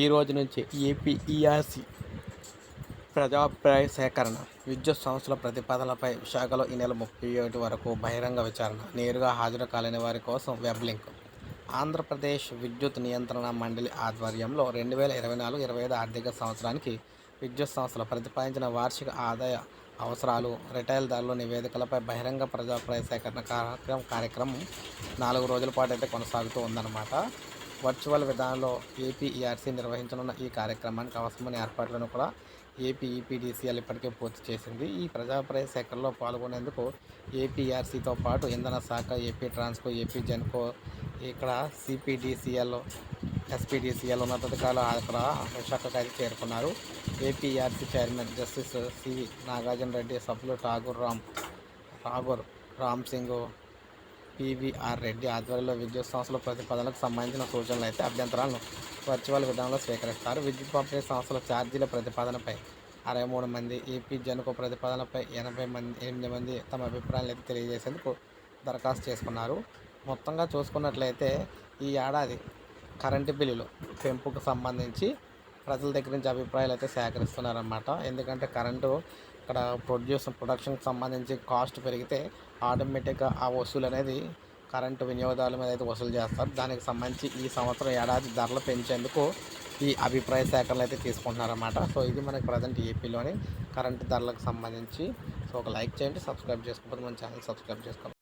ఈ రోజు నుంచి ఏపీఈఆర్సీ ప్రజాభిప్రాయ సేకరణ విద్యుత్ సంస్థల ప్రతిపాదనలపై విశాఖలో ఈ నెల ముప్పై ఒకటి వరకు బహిరంగ విచారణ నేరుగా హాజరు కాలేని వారి కోసం వెబ్ లింక్. ఆంధ్రప్రదేశ్ విద్యుత్ నియంత్రణ మండలి ఆధ్వర్యంలో రెండు వేల ఇరవై నాలుగు ఇరవై ఐదు ఆర్థిక సంవత్సరానికి విద్యుత్ సంస్థలు ప్రతిపాదించిన వార్షిక ఆదాయ అవసరాలు రిటైల్ ధరలు నివేదికలపై బహిరంగ ప్రజాభిప్రాయ సేకరణ కార్యక్రమం కార్యక్రమం నాలుగు రోజుల పాటు అయితే కొనసాగుతూ ఉందన్నమాట. వర్చువల్ విధానంలో ఏపీఈఆర్సీ నిర్వహించనున్న ఈ కార్యక్రమానికి అవసరమైన ఏర్పాట్లను కూడా ఏపీఈపీడీసీఎల్ ఇప్పటికే పూర్తి చేసింది. ఈ ప్రజాప్రయ సేకరణలో పాల్గొనేందుకు ఏపీఆర్సీతో పాటు ఇంధన శాఖ ఏపీ ట్రాన్స్కో ఏపీ జెన్కో ఇక్కడ సిపిడిసిఎల్ ఎస్పీడీసీఎల్ ఉన్నతాధికారులు అక్కడ విశాఖకు అయితే చేరుకున్నారు. APRC chairman justice CV Nagarjuna Reddy సభ్యులు ఠాగూర్ రామ్ ఠాగూర్ రామ్ సింగ్ పీవీఆర్ రెడ్డి ఆధ్వర్యంలో విద్యుత్ సంస్థల ప్రతిపాదనలకు సంబంధించిన సూచనలు అయితే అభ్యంతరాలను వర్చువల్ విధానంలో స్వీకరిస్తారు. విద్యుత్ పంపిణీ సంస్థల ఛార్జీల ప్రతిపాదనపై అరవై మూడు మంది ఏపీ జనుకో ప్రతిపాదనపై ఎనభై మంది ఎనిమిది మంది తమ అభిప్రాయాలు అయితే తెలియజేసేందుకు దరఖాస్తు చేసుకున్నారు. మొత్తంగా చూసుకున్నట్లయితే ఈ ఏడాది కరెంటు బిల్లులు పెంపుకు సంబంధించి ప్రజల దగ్గర నుంచి అభిప్రాయాలు అయితే సేకరిస్తున్నారన్నమాట. ఎందుకంటే కరెంటు ఇక్కడ ప్రొడ్యూస్ ప్రొడక్షన్కి సంబంధించి కాస్ట్ పెరిగితే ఆటోమేటిక్గా ఆ వసూలు అనేది కరెంటు వినియోగదారుల మీద అయితే వసూలు చేస్తారు. దానికి సంబంధించి ఈ సంవత్సరం ఏడాది ధరలు పెంచేందుకు ఈ అభిప్రాయ సేకరణలు అయితే తీసుకుంటున్నారన్నమాట. సో ఇది మనకి ప్రజెంట్ ఏపీలోని కరెంటు ధరలకు సంబంధించి. సో ఒక లైక్ చేయండి సబ్స్క్రైబ్ చేసుకోకపోతే మన ఛానల్ సబ్స్క్రైబ్ చేసుకోండి.